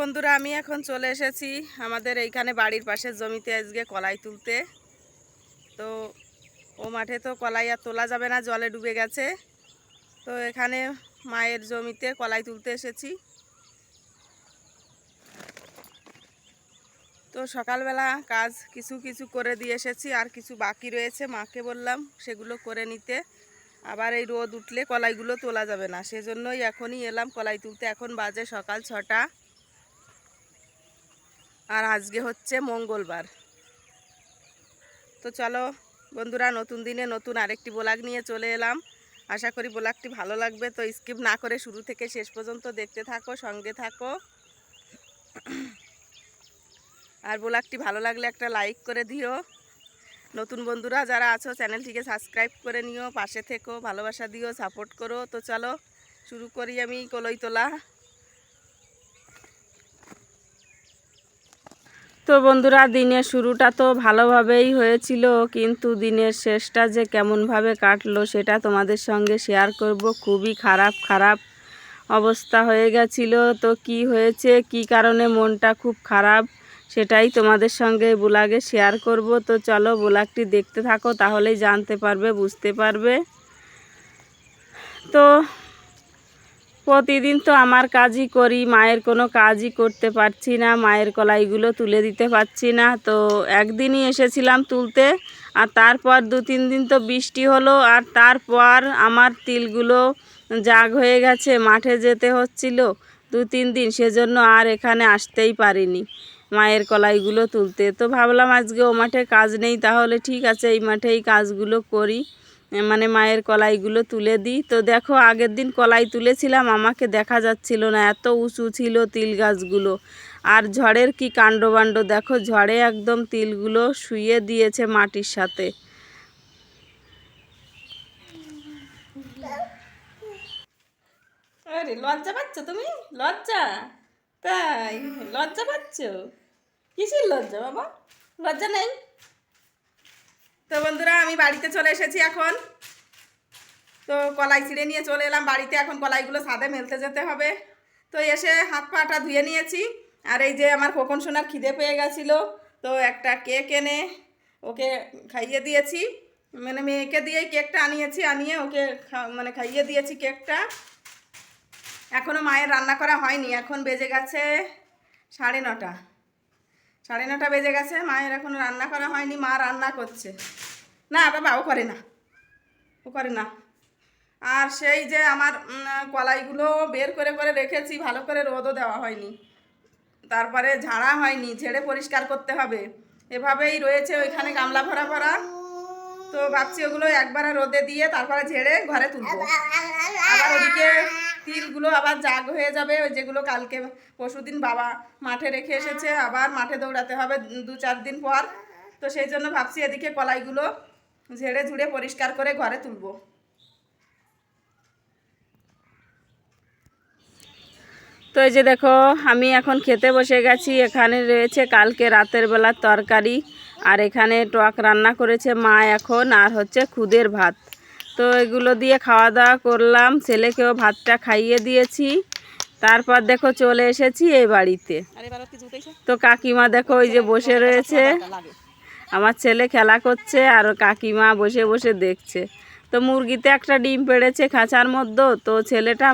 বন্ধুরা, আমি এখন চলে এসেছি আমাদের এইখানে বাড়ির পাশের জমিতে আজকে কলাই তুলতে। তো ও মাঠে তো কলাই আর তোলা যাবে না, জলে ডুবে গেছে। তো এখানে মায়ের জমিতে কলাই তুলতে এসেছি। তো সকালবেলা কাজ কিছু কিছু করে দিয়ে এসেছি, আর কিছু বাকি রয়েছে, মাকে বললাম সেগুলো করে নিতে। আবার এই রোদ উঠলে কলাইগুলো তোলা যাবে না, সেজন্যই এখনই এলাম কলাই তুলতে। এখন বাজে সকাল ছটা। আর আজকে হচ্ছে মঙ্গলবার। তো চলো বন্ধুরা, নতুন দিনে নতুন আরেকটি ব্লগ নিয়ে চলে এলাম। আশা করি ব্লগটি ভালো লাগবে, তো স্কিপ না করে শুরু থেকে শেষ পর্যন্ত দেখতে থাকো, সঙ্গে থাকো। আর ব্লগটি ভালো লাগলে একটা লাইক করে দিও। নতুন বন্ধুরা যারা আছো, চ্যানেলটিকে সাবস্ক্রাইব করে নিও, পাশে থেকো, ভালোবাসা দিও, সাপোর্ট করো। তো চলো, শুরু করি আমি কলই তোলা তো বন্ধুরা, দিনের শুরুটা তো ভালোভাবেই হয়েছিল, কিন্তু দিনের শেষটা যে কেমনভাবে কাটলো সেটা তোমাদের সঙ্গে শেয়ার করব। খুবই খারাপ খারাপ অবস্থা হয়ে গেছিল। তো কি হয়েছে, কি কারণে মনটা খুব খারাপ সেটাই তোমাদের সঙ্গে বুলাগে শেয়ার করব। তো চলো বুলাগটি দেখতে থাকো, তাহলেই জানতে পারবে, বুঝতে পারবে। তো প্রতিদিন তো আমার কাজই করি, মায়ের কোনো কাজই করতে পারছি না, মায়ের কলাইগুলো তুলে দিতে পারছি না। তো একদিনই এসেছিলাম তুলতে, আর তারপর দু তিন দিন তো বৃষ্টি হলো, আর তারপর আমার তিলগুলো জাগ হয়ে গেছে, মাঠে যেতে হচ্ছিল দু তিন দিন, সেজন্য আর এখানে আসতেই পারিনি মায়ের কলাইগুলো তুলতে। তো ভাবলাম আজকে ও মাঠে কাজ নেই, তাহলে ঠিক আছে, এই মাঠেই কাজগুলো করি। মানে মায়ের কলাইগুলো তুলে দিই। তো দেখো, আগের দিন কলাই তুলেছিলাম, আমাকে দেখা যাচ্ছিল না, এত উঁচু ছিল তিল গাছগুলো। আর ঝড়ের কি কাণ্ডবাণ্ড, দেখো, ঝড়ে একদম তিলগুলো শুয়ে দিয়েছে মাটির সাথে। লজ্জা পাচ্ছ তুমি? লজ্জা? তাই, লজ্জা পাচ্ছ? কিসের লজ্জা বাবা? লজ্জা নেই? তো বন্ধুরা, আমি বাড়িতে চলে এসেছি এখন। তো কলাই ছিঁড়ে নিয়ে চলে এলাম। বাড়িতে এখন কলাইগুলো ছাদে মেলতে যেতে হবে। তো এসে হাত পাটা ধুয়ে নিয়েছি। আর এই যে আমার খোকন সোনার খিদে পেয়ে গেছিল। তো একটা কেক এনে ওকে খাইয়ে দিয়েছি। মানে মেয়েকে দিয়েই কেকটা আনিয়েছি, আনিয়ে ওকে মানে খাইয়ে দিয়েছি কেকটা। এখনও মায়ের রান্না করা হয়নি। এখন বেজে গেছে সাড়ে নটা। সাড়ে নটা বেজে গেছে, মায়ের এখন রান্না করা হয়নি, মা রান্না করছে। না বাবা, ও করে না, ও করে না। আর সেই যে আমার কলাইগুলো বের করে করে রেখেছি, ভালো করে রোদও দেওয়া হয়নি। তারপরে ঝাড়া হয়নি, ঝেড়ে পরিষ্কার করতে হবে। এভাবেই রয়েছে ওইখানে গামলা ভরা ভরা। তো ভাবছি ওগুলো একবার রোদে দিয়ে তারপরে ঝেড়ে ঘরে তুলবো। আবার ওদিকে তিলগুলো আবার জাগ হয়ে যাবে, ওই যেগুলো কালকে পরশুদিন বাবা মাঠে রেখে এসেছে, আবার মাঠে দৌড়াতে হবে দু চার দিন পর। তো সেই জন্য ভাবছি এদিকে কলাইগুলো ঝেড়ে ঝুড়ে পরিষ্কার করে ঘরে তুলবো। তো এই যে দেখো, আমি এখন খেতে বসে গেছি, এখানে রয়েছে কালকে রাতের বেলার তরকারি, আর এখানে টক রান্না করেছে মা এখন, আর হচ্ছে খুদের ভাত। তো এগুলো দিয়ে খাওয়া দাওয়া করলাম। ছেলেকেও ভাতটা খাইয়ে দিয়েছি। তারপর দেখো চলে এসেছি এই বাড়িতে। তো কাকিমা দেখো ওই যে বসে রয়েছে। আমার ছেলে খেলা করছে আর কাকিমা বসে বসে দেখছে। তো মুরগিতে একটা ডিম পেড়েছে খাঁচার মধ্যে। তো ছেলেটা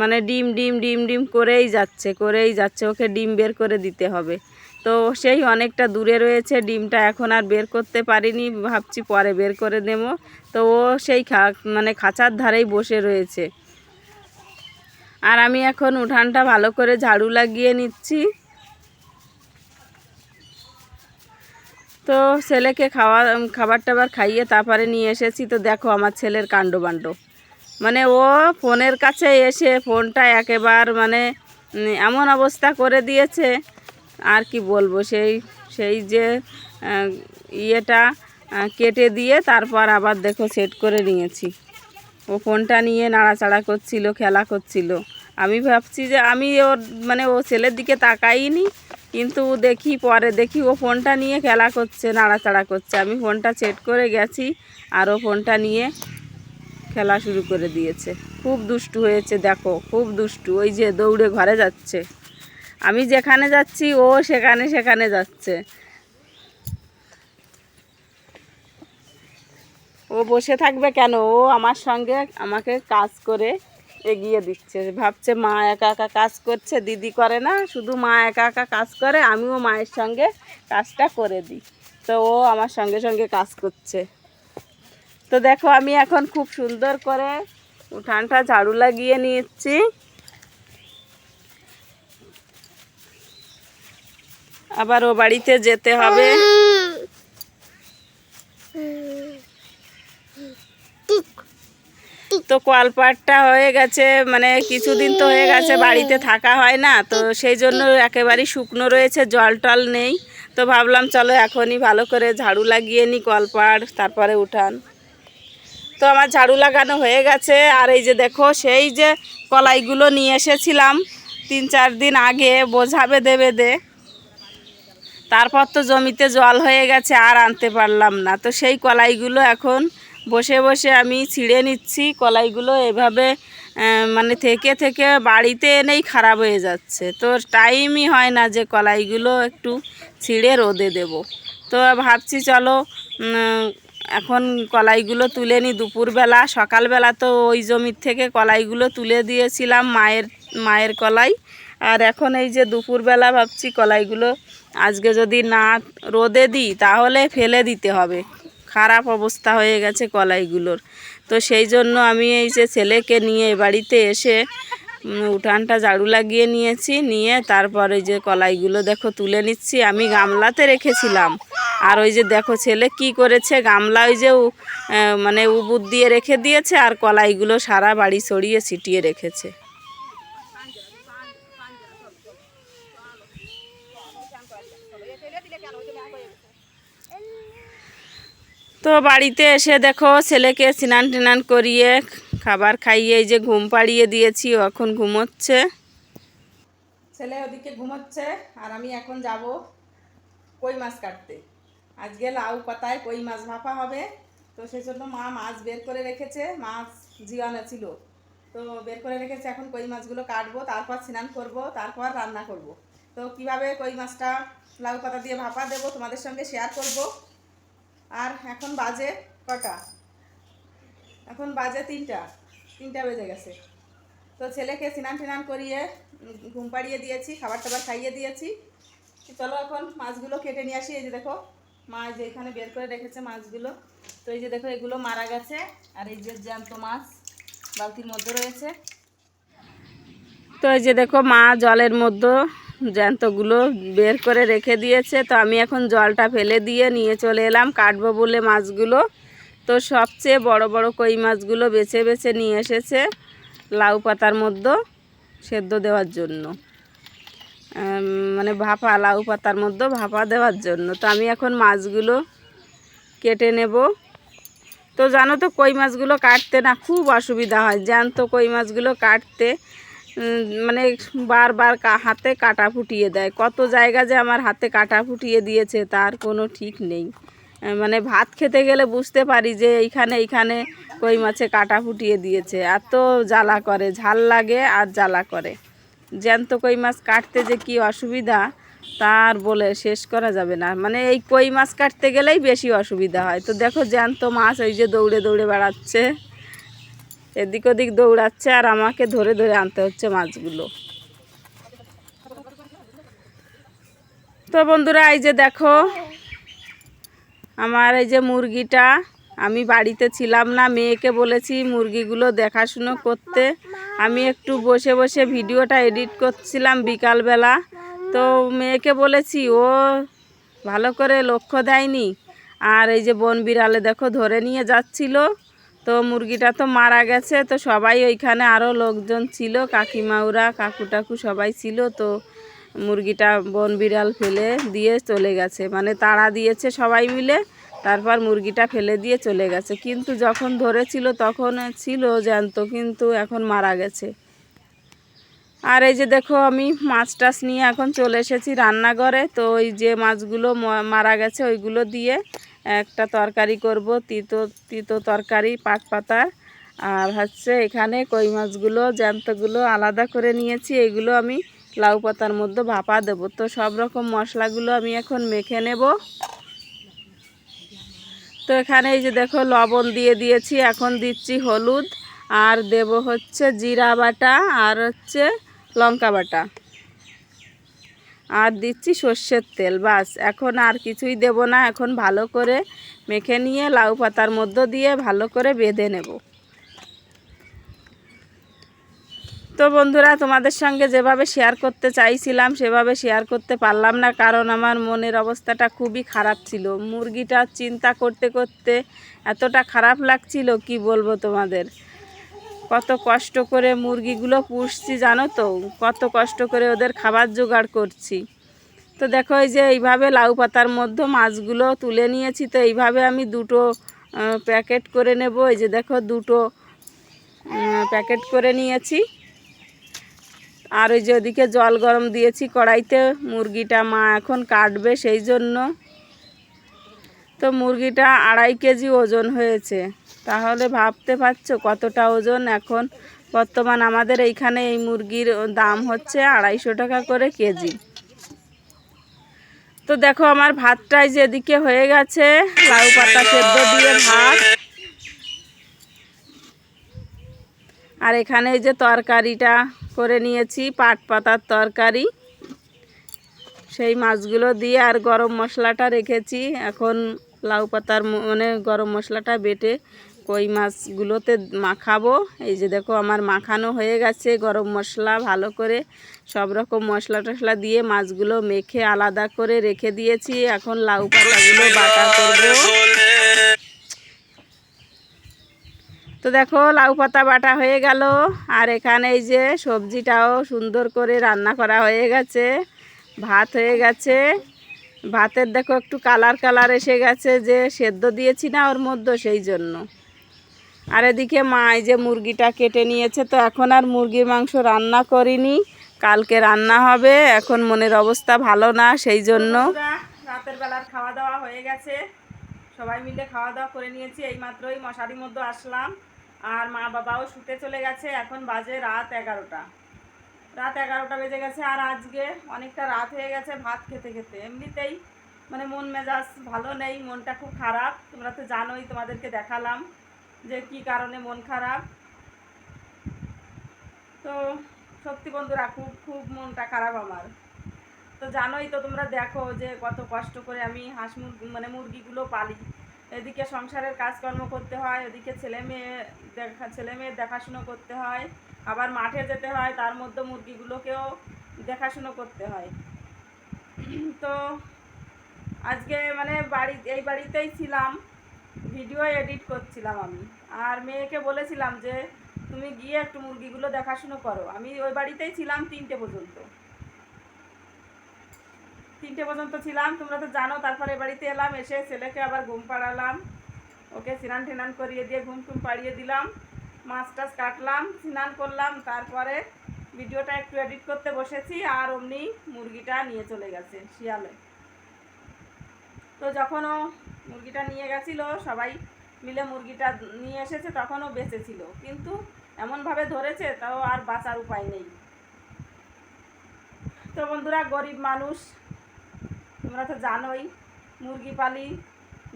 মানে ডিম ডিম ডিম ডিম করেই যাচ্ছে করেই যাচ্ছে। ওকে ডিম বের করে দিতে হবে। তো সেই অনেকটা দূরে রয়েছে, ডিমটা এখন আর বের করতে পারিনি, ভাবছি পরে বের করে নেব। তো ও সেই মানে খাঁচার ধারেই বসে রয়েছে। আর আমি এখন উঠানটা ভালো করে ঝাড়ু লাগিয়ে নিচ্ছি। তো ছেলেকে খাওয়া, খাবার টাবার খাইয়ে তারপরে নিয়ে এসেছি। তো দেখো আমার ছেলের কাণ্ড বাণ্ড মানে ও ফোনের কাছে এসে ফোনটা একেবার মানে এমন অবস্থা করে দিয়েছে আর কি বলব, সেই সেই যে ইয়েটা কেটে দিয়ে তারপর আবার দেখো সেট করে নিয়েছি। ও ফোনটা নিয়ে নাড়াচাড়া করছিল, খেলা করছিল। আমি ভাবছি যে আমি ওর মানে ও ছেলের দিকে তাকাইনি, কিন্তু দেখি পরে, দেখি ও ফোনটা নিয়ে খেলা করছে, নাড়াচাড়া করছে। আমি ফোনটা সেট করে গেছি আর ও ফোনটা নিয়ে খেলা শুরু করে দিয়েছে। খুব দুষ্টু হয়েছে, দেখো, খুব দুষ্টু। ওই যে দৌড়ে ঘরে যাচ্ছে। আমি যেখানে যাচ্ছি, ও সেখানে সেখানে যাচ্ছে। ও বসে থাকবে কেন? ও আমার সঙ্গে আমাকে কাজ করে এগিয়ে দিচ্ছে। ভাবছে মা একা একা কাজ করছে, দিদি করে না, শুধু মা একা একা কাজ করে, আমিও মায়ের সঙ্গে কাজটা করে দিই। তো ও আমার সঙ্গে সঙ্গে কাজ করছে। তো দেখো, আমি এখন খুব সুন্দর করে উঠানটা ঝাড়ু লাগিয়ে নিচ্ছি আবার ও বাড়িতে যেতে হবে। তো কলপাটটা হয়ে গেছে মানে কিছুদিন তো হয়ে গেছে, বাড়িতে থাকা হয় না, তো সেই জন্য একেবারেই শুকনো রয়েছে, জল টল নেই। তো ভাবলাম চলো এখনই ভালো করে ঝাড়ু লাগিয়ে নিই কলপাট, তারপরে উঠান। তো আমার ঝাড়ু লাগানো হয়ে গেছে, আর এই যে দেখো, সেই যে কলাইগুলো নিয়ে এসেছিলাম, তিন চার দিন আগে, বোঝাবে দেবে বেঁধে তারপর তো জমিতে জল হয়ে গেছে, আর আনতে পারলাম না। তো সেই কলাইগুলো এখন বসে বসে আমি ছিঁড়ে নিচ্ছি। কলাইগুলো এভাবে মানে থেকে থেকে বাড়িতে এনেই খারাপ হয়ে যাচ্ছে। তো টাইমই হয় না যে কলাইগুলো একটু ছিঁড়ে রোদে দেব। তো ভাবছি চলো এখন কলাইগুলো তুলে নিই দুপুরবেলা। সকালবেলা তো ওই জমির থেকে কলাইগুলো তুলে দিয়েছিলাম মায়ের মায়ের কলাই। আর এখন এই যে দুপুরবেলা ভাবছি কলাইগুলো আজকে যদি না রোদে দিই, তাহলে ফেলে দিতে হবে। খারাপ অবস্থা হয়ে গেছে কলাইগুলোর। তো সেই জন্য আমি এই যে ছেলেকে নিয়ে বাড়িতে এসে উঠানটা ঝাড়ু লাগিয়ে নিয়েছি, নিয়ে তারপর এই যে কলাইগুলো দেখো তুলে নিচ্ছি। আমি গামলাতে রেখেছিলাম। আর ওই যে দেখো ছেলে কি করেছে, গামলা ওই যে মানে উবুর দিয়ে রেখে দিয়েছে, আর কলাইগুলো সারা বাড়ি ছড়িয়ে ছিটিয়ে রেখেছে। তো বাড়িতে এসে দেখো ছেলেকে স্নান টিনান করিয়ে খাবার খাইয়ে এই যে ঘুম পাড়িয়ে দিয়েছি, ও এখন ঘুমোচ্ছে। ছেলে ওদিকে ঘুমোচ্ছে আর আমি এখন যাব কই মাছ কাটতে। আজকে লাউ পাতায় কই মাছ ভাপা হবে, তো সেই জন্য মা মাছ বের করে রেখেছে, মাছ জিওয়ানো ছিল। তো বের করে রেখেছে, এখন কই মাছগুলো কাটবো, তারপর স্নান করব, তারপর রান্না করব। তো কীভাবে কই মাছটা লাউ পাতা দিয়ে ভাপা দেবো তোমাদের সঙ্গে শেয়ার করব। আর এখন বাজে কটা? এখন বাজে তিনটা। তিনটা বেজে গেছে। তো ছেলেকে স্নান টিনান করিয়ে ঘুম পাড়িয়ে দিয়েছি, খাবার টাবার খাইয়ে দিয়েছি। চলো এখন মাছগুলো কেটে নিয়ে আসি। এই যে দেখো মা এই যে এখানে বের করে রেখেছে মাছগুলো। তো এই যে দেখো, এগুলো মারা গেছে। আর এই যে জ্যান্ত মাছ বালতির মধ্যে রয়েছে। তো এই যে দেখো, মা জলের মধ্যে জ্যান্তগুলো বের করে রেখে দিয়েছে। তো আমি এখন জলটা ফেলে দিয়ে নিয়ে চলে এলাম কাটবো বলে মাছগুলো। তো সবচেয়ে বড় বড় কই মাছগুলো বেছে বেছে নিয়ে এসেছে লাউ পাতার মধ্যে সেদ্ধ দেওয়ার জন্য। মানে ভাপা, লাউ পাতার মধ্যে ভাপা দেওয়ার জন্য। তো আমি এখন মাছগুলো কেটে নেব। তো জানো তো কই মাছগুলো কাটতে না খুব অসুবিধা হয়। জ্যান্ত কই মাছগুলো কাটতে মানে বারবার হাতে কাটা ফুটিয়ে দেয়। কত জায়গা যে আমার হাতে কাটা ফুটিয়ে দিয়েছে, তার কোনো ঠিক নেই। মানে ভাত খেতে গেলে বুঝতে পারি যে এইখানে এইখানে কই মাছে কাটা ফুটিয়ে দিয়েছে। এত জ্বালা করে, ঝাল লাগে আর জ্বালা করে। জ্যান্ত কই মাছ কাটতে যে কি অসুবিধা, তার বলে শেষ করা যাবে না। মানে এই কই মাছ কাটতে গেলেই বেশি অসুবিধা হয়। তো দেখো জ্যান্ত মাছ ওই যে দৌড়ে দৌড়ে বেড়াচ্ছে। এদিক ওদিক দৌড়াচ্ছে আর আমাকে ধরে ধরে আনতে হচ্ছে মাছগুলো। তো বন্ধুরা, এই যে দেখো, আমার এই যে মুরগিটা, আমি বাড়িতে ছিলাম না, মেয়েকে বলেছি মুরগিগুলো দেখাশুনো করতে। আমি একটু বসে বসে ভিডিওটা এডিট করছিলাম বিকালবেলা। তো মেয়েকে বলেছি, ও ভালো করে লক্ষ্য দেয়নি। আর এই যে বন বিড়ালে দেখো, ধরে নিয়ে যাচ্ছিল। তো মুরগিটা তো মারা গেছে, তো সবাই ওইখানে আরও লোকজন ছিল কাকিমাউরা কাকু টাকু সবাই ছিল, তো মুরগিটা বন বিড়াল ফেলে দিয়ে চলে গেছে। মানে তাড়া দিয়েছে সবাই মিলে, তারপর মুরগিটা ফেলে দিয়ে চলে গেছে। কিন্তু যখন ধরেছিল তখন ছিল জ্যান্ত, কিন্তু এখন মারা গেছে। আর এই যে দেখো, আমি মাছ টাছ নিয়ে এখন চলে এসেছি রান্নাঘরে। তো ওই যে মাছগুলো মারা গেছে, ওইগুলো দিয়ে একটা তরকারি করব, তিতো তিতো তরকারি, পাট পাতার আর হচ্ছে এখানে কই মাছগুলো, জ্যান্তগুলো আলাদা করে নিয়েছি, এগুলো আমি লাউ পাতার মধ্যে ভাপা দেবো। তো সব রকম মশলাগুলো আমি এখন মেখে নেব। তো এখানে এই যে দেখো লবণ দিয়ে দিয়েছি, এখন দিচ্ছি হলুদ। আর দেব হচ্ছে জিরা বাটা আর হচ্ছে লঙ্কা বাটা। আর দিচ্ছি সর্ষের তেল, বাস। এখন আর কিছুই দেব না, এখন ভালো করে মেখে নিয়ে লাউ পাতার মধ্য দিয়ে ভালো করে বেঁধে নেব। তো বন্ধুরা, তোমাদের সঙ্গে যেভাবে শেয়ার করতে চাইছিলাম, সেভাবে শেয়ার করতে পারলাম না, কারণ আমার মনের অবস্থাটা খুবই খারাপ ছিল। মুরগিটা চিন্তা করতে করতে এতটা খারাপ লাগছিল, কি বলব তোমাদের? কত কষ্ট করে মুরগিগুলো পুষছি, জানো তো? কত কষ্ট করে ওদের খাবার জোগাড় করছি। তো দেখো, এই যে এইভাবে লাউ পাতার মধ্যে মাছগুলো তুলে নিয়েছি, তো এইভাবে আমি দুটো প্যাকেট করে নেব। এই যে দেখো, দুটো প্যাকেট করে নিয়েছি। আর ওই যে ওদিকে জল গরম দিয়েছি কড়াইতে, মুরগিটা মা এখন কাটবে সেই জন্য। তো মুরগিটা আড়াই কেজি ওজন হয়েছে। তাহলে ভাবতে পারছ কতটা ওজন এখন? বর্তমান আমাদের এইখানে এই মুরগির দাম হচ্ছে আড়াইশো টাকা করে কেজি। তো দেখো আমার ভাতটাই যেদিকে হয়ে গেছে, লাউ পাতা সেদ্ধ দিয়ে ভাত। আর এখানে যে তরকারিটা করে নিয়েছি, পাট পাতার তরকারি। সেই মাছগুলো দিয়ে আর গরম মশলাটা রেখেছি। এখন লাউ পাতার মানে গরম মশলাটা বেটে কই মাছগুলোতে মাখাবো। এই যে দেখো আমার মাখানো হয়ে গেছে গরম মশলা ভালো করে। সব রকম মশলা টশলা দিয়ে মাছগুলো মেখে আলাদা করে রেখে দিয়েছি। এখন লাউ পাতাগুলো বাটা করব। তো দেখো লাউ পাতা বাটা হয়ে গেল। আর এখানে এই যে সবজিটাও সুন্দর করে রান্না করা হয়ে গেছে। ভাত হয়ে গেছে। ভাতের দেখো একটু কালার কালার এসে গেছে যে সেদ্ধ দিয়েছি না ওর মধ্যে সেই জন্য। আর এদিকে মা এই যে মুরগিটা কেটে নিয়েছে, তো এখন আর মুরগির মাংস রান্না করিনি। কালকে রান্না হবে, এখন মনের অবস্থা ভালো না, সেই জন্য। রাতের বেলার খাওয়া দাওয়া হয়ে গেছে। সবাই মিলে খাওয়া দাওয়া করে নিয়েছি এই মাত্রই মশারির মধ্যে আসলাম। আর মা বাবাও শুতে চলে গেছে, এখন বাজে রাত এগারোটা। রাত এগারোটা বেজে গেছে, আর আজকে অনেকটা রাত হয়ে গেছে ভাত খেতে খেতে। এমনিতেই মানে মন মেজাজ ভালো নেই, মনটা খুব খারাপ। তোমরা তো জানোই, তোমাদেরকে দেখালাম। যে কি কারণে মন খারাপ। তো সত্যি বন্ধুরা, খুব খুব মনটা খারাপ আমার। তো জানোই তো তোমরা দেখো যে কত কষ্ট করে আমি হাঁস মুরগি মানে মুরগিগুলো পালি। এদিকে সংসারের কাজকর্ম করতে হয় এদিকে ছেলে মেয়ে দেখা, ছেলে মেয়ের দেখাশুনো করতে হয়। আবার মাঠে যেতে হয়, তার মধ্যে মুরগিগুলোকেও দেখাশুনো করতে হয়। তো আজকে মানে বাড়ি, এই বাড়িতেই ছিলাম। ভিডিও এডিট করছিলাম আমি। আর মেয়েকে বলেছিলাম যে, তুমি গিয়ে একটু মুরগিগুলো দেখাশুনো করো। আমি ওই বাড়িতেই ছিলাম তিনটে পর্যন্ত। তিনটে পর্যন্ত ছিলাম। তোমরা তো জানো, তারপরে বাড়িতে এলাম, এসে ছেলেকে আবার ঘুম পাড়ালাম। ওকে স্নান টিনান করিয়ে দিয়ে ঘুম টুম পাড়িয়ে দিলাম। মাছ টাছ কাটলাম, স্নান করলাম। তারপরে ভিডিওটা একটু এডিট করতে বসেছি আর অমনি মুরগিটা নিয়ে চলে গেছে শিয়ালে। তো যখন ও মুরগিটা নিয়ে গেছিল, সবাই মিলে মুরগিটা নিয়ে এসেছে, তখনও বেঁচে ছিল কিন্তু এমনভাবে ধরেছে, তাও আর বাঁচার উপায় নেই। তো বন্ধুরা, গরিব মানুষ, তোমরা তো জানোই, মুরগি পালি,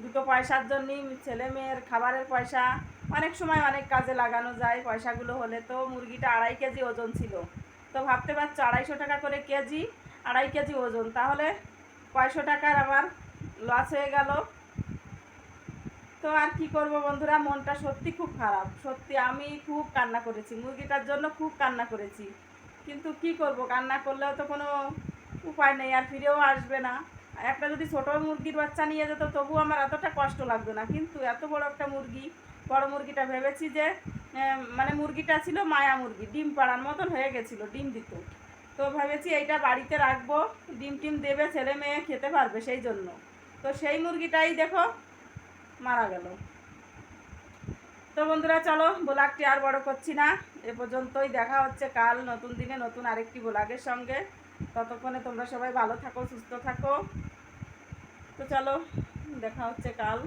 দুটো পয়সার জন্যই ছেলে মেয়ের খাবারের পয়সা অনেক সময় অনেক কাজে লাগানো যায়। পয়সাগুলো হলে তো মুরগিটা আড়াই কেজি ওজন ছিল। তো ভাবতে পারছ, আড়াইশো টাকা করে কেজি, আড়াই কেজি ওজন। তাহলে কয়শো টাকার আমার লস হয়ে গেল। তো আর কি করব বন্ধুরা? মনটা সত্যি খুব খারাপ। সত্যি আমি খুব কান্না করেছি। মুরগিটার জন্য খুব কান্না করেছি। কিন্তু কি করব? কান্না করলেও তো কোনো উপায় নেই, আর ফিরেও আসবে না। একটা যদি ছোট মুরগির বাচ্চা নিয়ে যেত তবু আমার এতটা কষ্ট লাগতো না। কিন্তু এত বড় একটা মুরগি, বড় মুরগিটা ভেবেছি যে মানে মুরগিটা ছিল মায়া মুরগি, ডিম পাড়ার মতন হয়ে গেছিল, ডিম দিত। তো ভেবেছি এইটা বাড়িতে রাখব। ডিম টিম দেবে, ছেলে মেয়ে খেতে পারবে সেই জন্য। তো সেই মুরগিটাই দেখো মারা গেল। তো বন্ধুরা, চলো ব্লগটি আর বড় করছি না। এ পর্যন্তই দেখা হচ্ছে কাল নতুন দিনে নতুন আরেকটি ব্লগের সঙ্গে। ততক্ষণে তোমরা সবাই ভালো থাকো, সুস্থ থাকো। তো চলো, দেখা হচ্ছে কাল।